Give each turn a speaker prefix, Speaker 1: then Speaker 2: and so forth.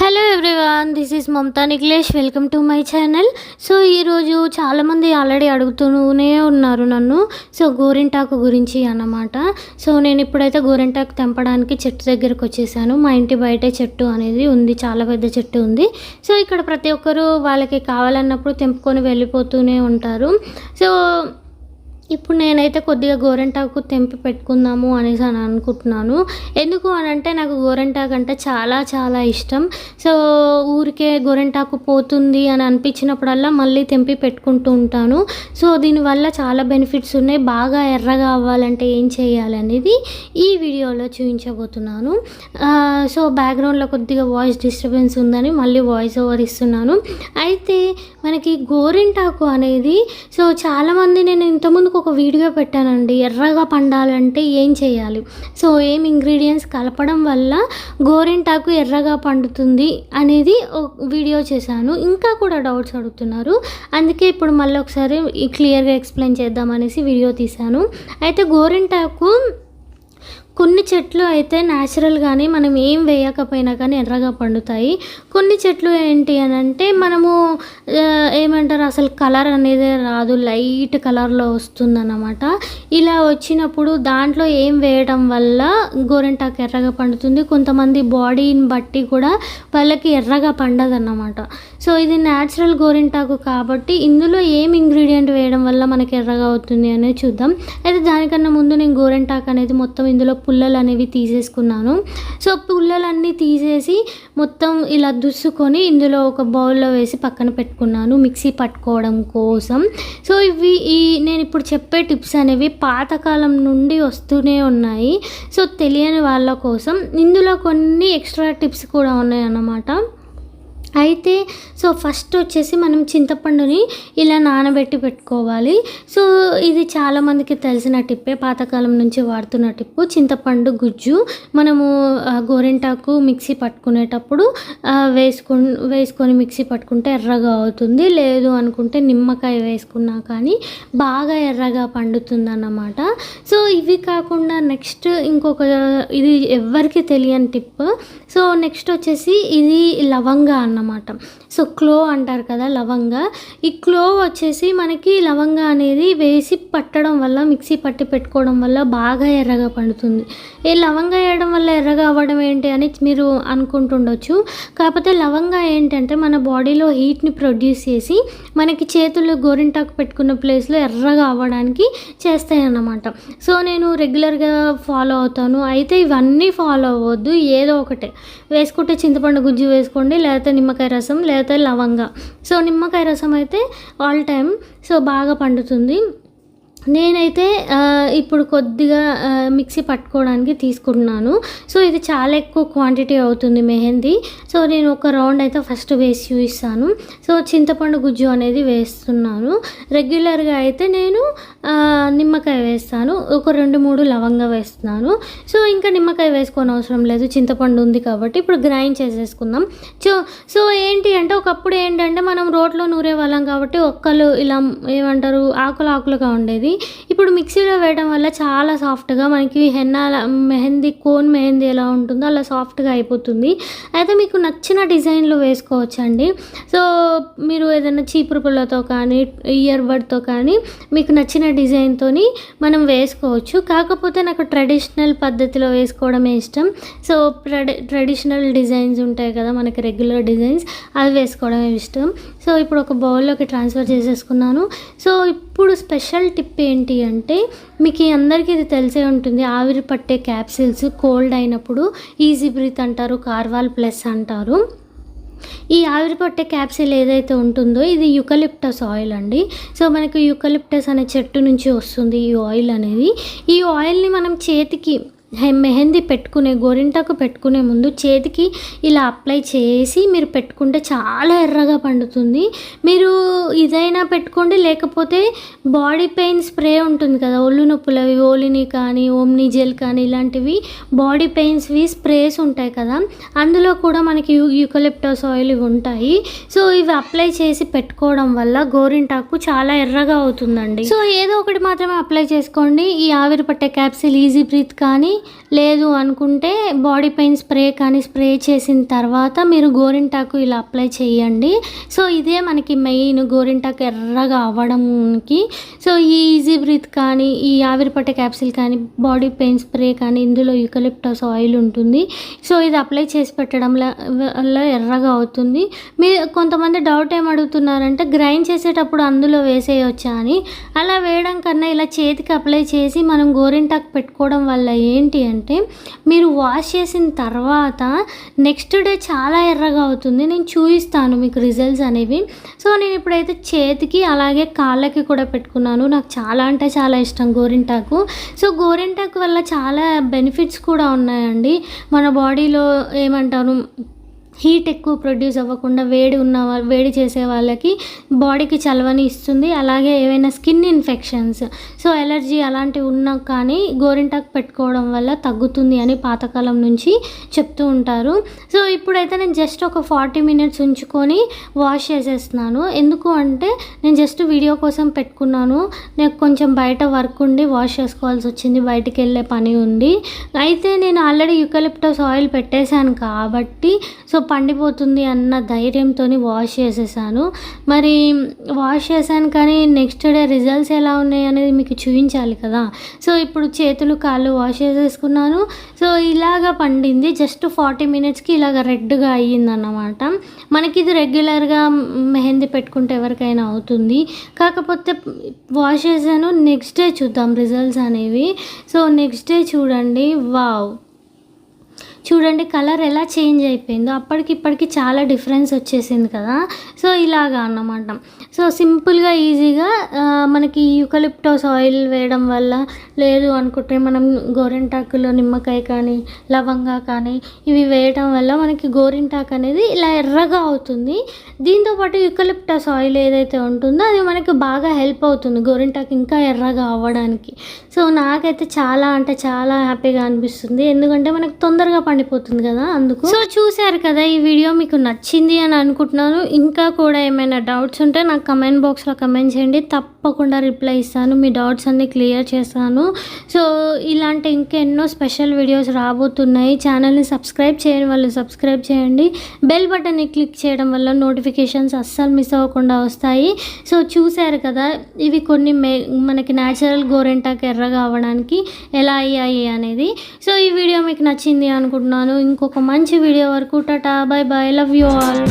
Speaker 1: Hello everyone this is Mamata Nikhilesh welcome to my channel so ఈరోజు చాలామంది already అడుగుతూనే ఉన్నారు నన్ను. సో గోరింటాకు గురించి అన్నమాట. సో నేను ఇప్పుడైతే గోరింటాకు తెంపడానికి చెట్టు దగ్గరకు వచ్చేసాను. మా ఇంటి బయటే చెట్టు అనేది ఉంది చాలా పెద్ద చెట్టు ఉంది. సో ఇక్కడ ప్రతి ఒక్కరూ వాళ్ళకి కావాలన్నప్పుడు తెంపుకొని వెళ్ళిపోతూనే ఉంటారు. సో ఇప్పుడు నేనైతే కొద్దిగా గోరెంటాకు తెంపి పెట్టుకుందాము అనేసి అని అనుకుంటున్నాను. ఎందుకు అని అంటే నాకు గోరెంటాకు అంటే చాలా చాలా ఇష్టం. సో ఊరికే గోరెంటాకు పోతుంది అని అనిపించినప్పుడల్లా మళ్ళీ తెంపి పెట్టుకుంటూ ఉంటాను. సో దీనివల్ల చాలా బెనిఫిట్స్ ఉన్నాయి. బాగా ఎర్రగా అవ్వాలంటే ఏం చేయాలనేది ఈ వీడియోలో చూపించబోతున్నాను. సో బ్యాక్గ్రౌండ్లో కొద్దిగా వాయిస్ డిస్టర్బెన్స్ ఉందని మళ్ళీ వాయిస్ ఓవర్ ఇస్తున్నాను. అయితే మనకి గోరెంటాకు అనేది సో చాలామంది నేను ఇంతకుముందుకు ఒక వీడియో పెట్టానండి. ఎర్రగా పండాలంటే ఏం చేయాలి? సో ఏం ఇంగ్రీడియంట్స్ కలపడం వల్ల గోరింటాకు ఎర్రగా పండుతుంది అనేది ఒక వీడియో చేశాను. ఇంకా కూడా డౌట్స్ అడుగుతున్నారు. అందుకే ఇప్పుడు మళ్ళీ ఒకసారి క్లియర్గా ఎక్స్ప్లెయిన్ చేద్దామనేసి వీడియో తీశాను. అయితే గోరింటాకు చెట్లు అయితే న్యాచురల్గానే మనం ఏం వేయకపోయినా కానీ ఎర్రగా పండుతాయి. కొన్ని చెట్లు ఏంటి అని అంటే మనము ఏమంటారు అసలు కలర్ అనేది రాదు లైట్ కలర్లో వస్తుందన్నమాట. ఇలా వచ్చినప్పుడు దాంట్లో ఏం వేయడం వల్ల గోరింటాకు ఎర్రగా పండుతుంది? కొంతమంది బాడీని బట్టి కూడా వాళ్ళకి ఎర్రగా పండదన్నమాట. సో ఇది న్యాచురల్ గోరింటాకు కాబట్టి ఇందులో ఏం ఇంగ్రీడియంట్ వేయడం వల్ల మనకి ఎర్రగా అవుతుంది అనేది చూద్దాం. అయితే దానికన్నా ముందు నేను గోరింటాకు అనేది మొత్తం ఇందులో పుల్లలు అనేవి తీసేసుకున్నాను. సో పుల్లలన్నీ తీసేసి మొత్తం ఇలా దుస్సుకొని ఇందులో ఒక బౌల్లో వేసి పక్కన పెట్టుకున్నాను మిక్సీ పట్టుకోవడం కోసం. సో ఇవి ఈ నేను ఇప్పుడు చెప్పే టిప్స్ అనేవి పాతకాలం నుండి వస్తూనే ఉన్నాయి. సో తెలియని వాళ్ళ కోసం ఇందులో కొన్ని ఎక్స్ట్రా టిప్స్ కూడా ఉన్నాయి అన్నమాట అయితే సో ఫస్ట్ వచ్చేసి మనం చింతపండుని ఇలా నానబెట్టి పెట్టుకోవాలి. సో ఇది చాలామందికి తెలిసిన టిప్పే పాతకాలం నుంచి వాడుతున్న టిప్పు చింతపండు గుజ్జు. మనము గోరింటాకు మిక్సీ పట్టుకునేటప్పుడు ఆ, వేసుకు వేసుకొని మిక్సీ పట్టుకుంటే ఎర్రగా అవుతుంది. లేదు అనుకుంటే నిమ్మకాయ వేసుకున్నా కానీ బాగా ఎర్రగా పండుతుంది అన్నమాట సో ఇవి కాకుండా నెక్స్ట్ ఇంకొక ఇది ఎవ్వరికి తెలియని టిప్ సో నెక్స్ట్ వచ్చేసి ఇది లవంగా అన్నమాట సో క్లో అంటారు కదా లవంగా. ఈ క్లో వచ్చేసి మనకి లవంగా అనేది వేసి పట్టడం వల్ల మిక్సీ పట్టి పెట్టుకోవడం వల్ల బాగా ఎర్రగా పండుతుంది. ఈ లవంగా వేయడం వల్ల ఎర్రగా అవ్వడం ఏంటి అని మీరు అనుకుంటుండొచ్చు. కాకపోతే లవంగా ఏంటంటే మన బాడీలో హీట్ని ప్రొడ్యూస్ చేసి మనకి చేతులు గోరింటాకు పెట్టుకున్న ప్లేస్లో ఎర్రగా అవ్వడానికి చేస్తాయి అన్నమాట సో నేను రెగ్యులర్గా ఫాలో అవుతాను. అయితే ఇవన్నీ ఫాలో అవ్వద్దు. ఏదో ఒకటే. వేసుకుంటే చింతపండు గుజ్జు వేసుకోండి లేకపోతే నిమ్మకాయ రసం లేకపోతే లవంగా. సో నిమ్మకాయ రసం అయితే ఆల్ టైమ్ సో బాగా పండుతుంది. నేనైతే ఇప్పుడు కొద్దిగా మిక్సీ పట్టుకోవడానికి తీసుకుంటున్నాను. సో ఇది చాలా ఎక్కువ క్వాంటిటీ అవుతుంది మెహందీ. సో నేను ఒక రౌండ్ అయితే ఫస్ట్ వేసి చూపిస్తాను. సో చింతపండు గుజ్జు అనేది వేస్తున్నాను. రెగ్యులర్గా అయితే నేను నిమ్మకాయ వేస్తాను. ఒక రెండు మూడు లవంగా వేస్తున్నాను. సో ఇంకా నిమ్మకాయ వేసుకోని అవసరం లేదు. చింతపండు ఉంది కాబట్టి ఇప్పుడు గ్రైండ్ చేసేసుకుందాం. సో సో ఏంటి అంటే ఒకప్పుడు ఏంటంటే మనం రోడ్లో నూరే వాళ్ళం కాబట్టి ఒక్కలు ఇలా ఏమంటారు ఆకులు ఆకులుగా ఉండేది. ఇప్పుడు మిక్సీలో వేయడం వల్ల చాలా సాఫ్ట్గా మనకి హెన్నా మెహందీ కోన్ మెహందీ ఎలా ఉంటుందో అలా సాఫ్ట్గా అయిపోతుంది. అయితే మీకు నచ్చిన డిజైన్లో వేసుకోవచ్చండి. సో మీరు ఏదైనా చీపురు పుల్లతో కానీ ఇయర్ బడ్తో కానీ మీకు నచ్చిన డిజైన్తో మనం వేసుకోవచ్చు. కాకపోతే నాకు ట్రెడిషనల్ పద్ధతిలో వేసుకోవడమే ఇష్టం. సో ట్రెడి ట్రెడిషనల్ డిజైన్స్ ఉంటాయి కదా మనకి రెగ్యులర్ డిజైన్స్ అవి వేసుకోవడమే ఇష్టం. సో ఇప్పుడు ఒక బౌల్లోకి ట్రాన్స్ఫర్ చేసేసుకున్నాను. సో ఇప్పుడు స్పెషల్ టిప్ ఏంటి అంటే మీకు అందరికీ ఇది తెలిసే ఉంటుంది ఆవిరి పట్టే క్యాప్సిల్స్ కోల్డ్ అయినప్పుడు ఈజీ బ్రీత్ అంటారు కార్వాల్ ప్లస్ అంటారు. ఈ ఆవిరి పట్టే క్యాప్సిల్ ఏదైతే ఉంటుందో ఇది యుకలిప్టస్ ఆయిల్ అండి. సో మనకు యుకలిప్టస్ అనే చెట్టు నుంచి వస్తుంది ఈ ఆయిల్ అనేది. ఈ ఆయిల్ని మనం చేతికి మెహందీ పెట్టుకునే గోరింటాకు పెట్టుకునే ముందు చేతికి ఇలా అప్లై చేసి మీరు పెట్టుకుంటే చాలా ఎర్రగా పండుతుంది. మీరు ఇదైనా పెట్టుకోండి లేకపోతే బాడీ పెయిన్ స్ప్రే ఉంటుంది కదా ఒళ్ళు నొప్పులు అవి ఓలిని కానీ ఓమ్ని జెల్ కానీ ఇలాంటివి బాడీ పెయిన్స్వి స్ప్రేస్ ఉంటాయి కదా. అందులో కూడా మనకి యూ యూకలిప్టస్ ఆయిల్ ఇవి ఉంటాయి. సో ఇవి అప్లై చేసి పెట్టుకోవడం వల్ల గోరింటాకు చాలా ఎర్రగా అవుతుందండి. సో ఏదో ఒకటి మాత్రమే అప్లై చేసుకోండి. ఈ ఆవిరి పట్టే క్యాప్సిల్ ఈజీ బ్రీత్ కానీ లేదు అనుకుంటే బాడీ పెయిన్ స్ప్రే కానీ స్ప్రే చేసిన తర్వాత మీరు గోరింటాకు ఇలా అప్లై చేయండి. సో ఇదే మనకి మెయిన్ గోరింటాకు ఎర్రగా అవ్వడానికి సో ఈ ఈజీ బ్రీత్ కానీ ఈ ఆవిరిపట్టే క్యాప్సిల్ కానీ బాడీ పెయిన్ స్ప్రే కానీ ఇందులో యూకలిప్టస్ ఆయిల్ ఉంటుంది. సో ఇది అప్లై చేసి పెట్టడం వల్ల ఎర్రగా అవుతుంది. మీ కొంతమంది డౌట్ ఏం అడుగుతున్నారంటే గ్రైండ్ చేసేటప్పుడు అందులో వేసేయొచ్చా అని. అలా వేయడం కన్నా ఇలా చేతికి అప్లై చేసి మనం గోరింటాకు పెట్టుకోవడం వల్ల ఏంటి అంటే మీరు వాష్ చేసిన తర్వాత నెక్స్ట్ డే చాలా ఎర్రగా అవుతుంది. నేను చూపిస్తాను మీకు రిజల్ట్స్ అనేవి. సో నేను ఇప్పుడైతే చేతికి అలాగే కాళ్ళకి కూడా పెట్టుకున్నాను. నాకు చాలా అంటే చాలా ఇష్టం గోరింటాకు. సో గోరింటాకు వల్ల చాలా బెనిఫిట్స్ కూడా ఉన్నాయండి. మన బాడీలో ఏమంటారు హీట్ ఎక్కువ ప్రొడ్యూస్ అవ్వకుండా వేడి ఉన్న వేడి చేసే వాళ్ళకి బాడీకి చలవని ఇస్తుంది. అలాగే ఏవైనా స్కిన్ ఇన్ఫెక్షన్స్ సో ఎలర్జీ అలాంటివి ఉన్నా కానీ గోరింటాకు పెట్టుకోవడం వల్ల తగ్గుతుంది అని పాతకాలం నుంచి చెప్తూ ఉంటారు. సో ఇప్పుడైతే నేను జస్ట్ ఒక ఫార్టీ మినిట్స్ ఉంచుకొని వాష్ చేసేస్తున్నాను. ఎందుకు అంటే నేను జస్ట్ వీడియో కోసం పెట్టుకున్నాను. నాకు కొంచెం బయట వర్క్ ఉండి వాష్ చేసుకోవాల్సి వచ్చింది. బయటికి వెళ్ళే పని ఉంది. అయితే నేను ఆల్రెడీ యూకలిప్టస్ ఆయిల్ పెట్టేశాను కాబట్టి సో పండిపోతుంది అన్న ధైర్యంతో వాష్ చేసేసాను. మరి వాష్ చేశాను కానీ నెక్స్ట్ డే రిజల్ట్స్ ఎలా ఉన్నాయి అనేది మీకు చూపించాలి కదా. సో ఇప్పుడు చేతులు కాళ్ళు వాష్ చేసేసుకున్నాను. సో ఇలాగ పండింది. జస్ట్ ఫార్టీ మినిట్స్కి ఇలాగ రెడ్గా అయ్యిందన్నమాట. మనకి ఇది రెగ్యులర్గా మెహందీ పెట్టుకుంటే ఎవరికైనా అవుతుంది. కాకపోతే వాష్ చేశాను. నెక్స్ట్ డే చూద్దాం రిజల్ట్స్ అనేవి. సో నెక్స్ట్ డే చూడండి. వావ్! చూడండి కలర్ ఎలా చేంజ్ అయిపోయిందో అప్పటికి ఇప్పటికి చాలా డిఫరెన్స్ వచ్చేసింది కదా. సో ఇలాగా అన్నమాట. సో సింపుల్గా ఈజీగా మనకి యూకలిప్టోస్ ఆయిల్ వేయడం వల్ల లేదు అనుకుంటే మనం గోరింటాకులో నిమ్మకాయ కానీ లవంగా కానీ ఇవి వేయడం వల్ల మనకి గోరింటాకు అనేది ఇలా ఎర్రగా అవుతుంది. దీంతోపాటు యూకలిప్టస్ ఆయిల్ ఏదైతే ఉంటుందో అది మనకి బాగా హెల్ప్ అవుతుంది గోరింటాకు ఇంకా ఎర్రగా అవ్వడానికి. సో నాకైతే చాలా అంటే చాలా హ్యాపీగా అనిపిస్తుంది. ఎందుకంటే మనకి తొందరగా పండిపోతుంది కదా అందుకు. సో చూశారు కదా ఈ వీడియో మీకు నచ్చింది అని అనుకుంటున్నాను. ఇంకా కూడా ఏమైనా డౌట్స్ ఉంటే నాకు కమెంట్ బాక్స్లో కమెంట్ చేయండి. తప్పకుండా రిప్లై ఇస్తాను. మీ డౌట్స్ అన్ని క్లియర్ చేస్తాను. సో ఇలాంటి ఇంకెన్నో స్పెషల్ వీడియోస్ రాబోతున్నాయి. ఛానల్ని సబ్స్క్రైబ్ చేయని వాళ్ళు సబ్స్క్రైబ్ చేయండి. బెల్ బటన్ని క్లిక్ చేయడం వల్ల నోటిఫికేషన్స్ అస్సలు మిస్ అవ్వకుండా వస్తాయి. సో చూశారు కదా ఇవి కొన్ని మే మనకి న్యాచురల్ గోరెంటాకు ఎర్రగా అవ్వడానికి ఎలా అయ్యాయి అనేది. సో ఈ వీడియో మీకు నచ్చింది అనుకుంటున్నాను. అనుకుంటున్నాను. ఇంకొక మంచి వీడియో వరకు tata bye bye love you all.